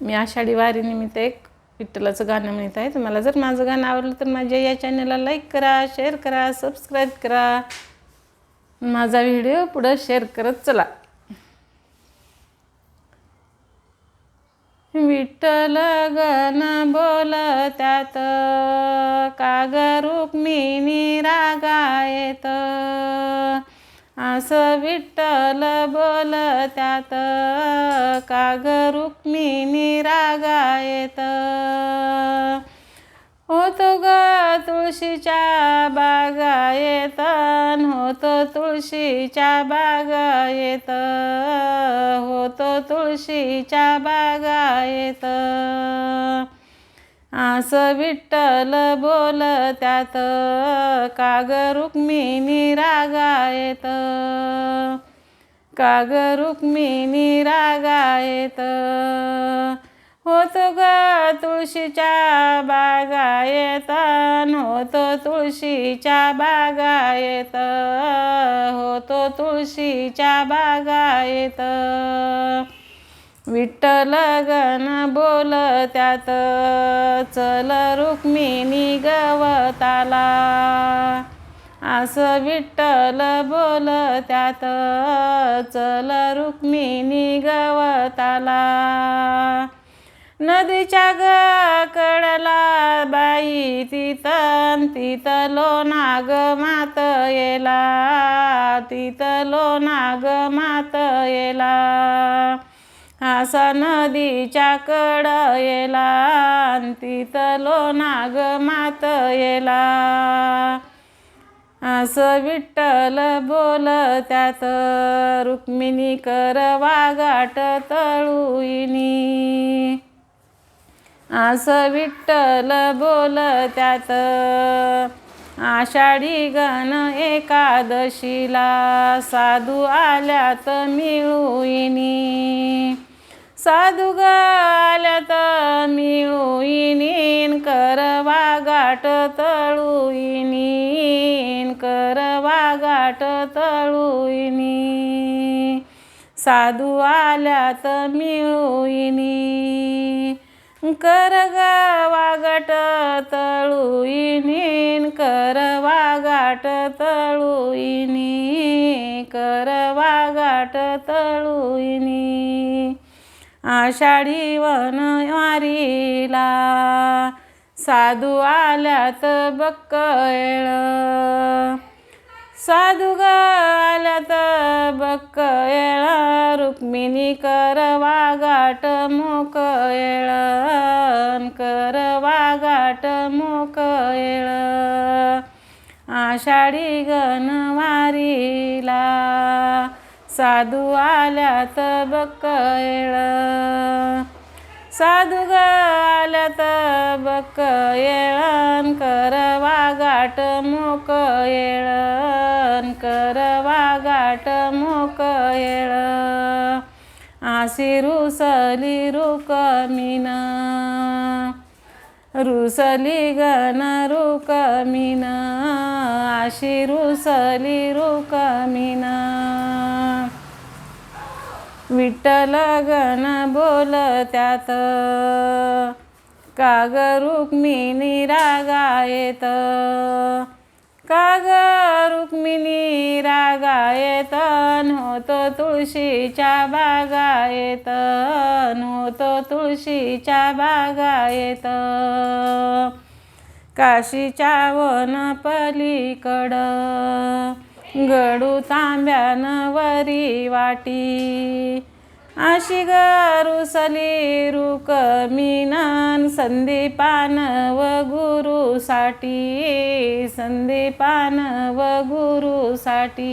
मी आषाढी वारीनिमित्त एक विठ्ठलाचं गाणं म्हणत आहे. तुम्हाला जर माझं गाणं आवडलं तर माझ्या या चॅनलला लाईक करा शेअर करा सबस्क्राईब करा. माझा व्हिडिओ पुढं शेअर करत चला. विठ्ठल गण बोल त्यात काग रुक्मिणी रागायत. असं विठ्ठल बोल त्यात काग रुक्मिणी रागायत होतो ग तुळशीच्या बागायत होतो तुळशीच्या बागायत होतो तुळशीच्या बागायत असं विठ्ठल बोल त्यात काग रुक्मिणी रागायत. काग रुक्मिणी रागायत. होतो ग तुळशीच्या बागायत होतो तुळशीच्या बागायत. होतो तुळशीच्या बागायत. विठ्ठल गण बोल त्यात चल रुक्मिणी गवताला. असं विठ्ठल बोल त्यात चल रुक्मिणी गवताला. नदीच्या ग कडला बाई तिथं तिथं लोणाग मात येला तिथं नाग मात येला असा नदीच्या कडयला येला तिथं मात येला असं विठ्ठल बोल त्यात रुक्मिणी कर वागाट तळुईनी. असं विठ्ठल बोल त्यात आषाढी गण एकादशीला साधू आल्यात मिळूईनी. साधू ग आल्यात मिळूईनी करवा वागाट तळूईनी कर वागाट तळूईनी. साधू आल्यात मिळूईनी. कर ग वागाट तळुईनी कर वागाट तळुईनी कर वागाट तळुईनी आषाढी वनवारीला साधू आल्यात बक्कळ साधू ग आल्यात बक्कळ रुक्मिणी कर वागाट मोकळ आषाढी गणवारीला साधू आल्यात बक्कळ साधू ग आल्यात बक्कळ कर वागाट मोकळ कर वागाट मोकळ आशी रुसली रुकमीन. रुसली गण रुकमिन. आशी रुसली कमिना. विठ्ठल गण बोल त्यात काग रुक्मिणी रागायत. काग रुक्मिणी रागायत. होतो तुळशीच्या बागायत. होतो तुळशीच्या बागायत. काशीच्या वन पलीकड गडू तांब्यान वरी वाटी. अशी गरुसली रुकमिनन संदीपान व गुरुसाठी संदीपान व गुरुसाठी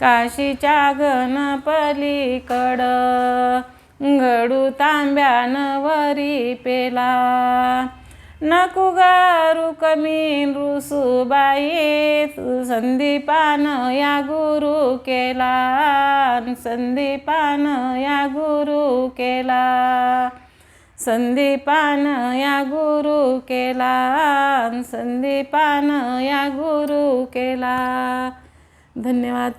काशीच्या गणपलीकड गडू तांब्यान वरी पेला. नको गारू कमी रुसुबाई तू संदीपान या गुरु केला संदीपान या गुरु केला संदीपान या गुरु केला संदीपान या गुरु केला धन्यवाद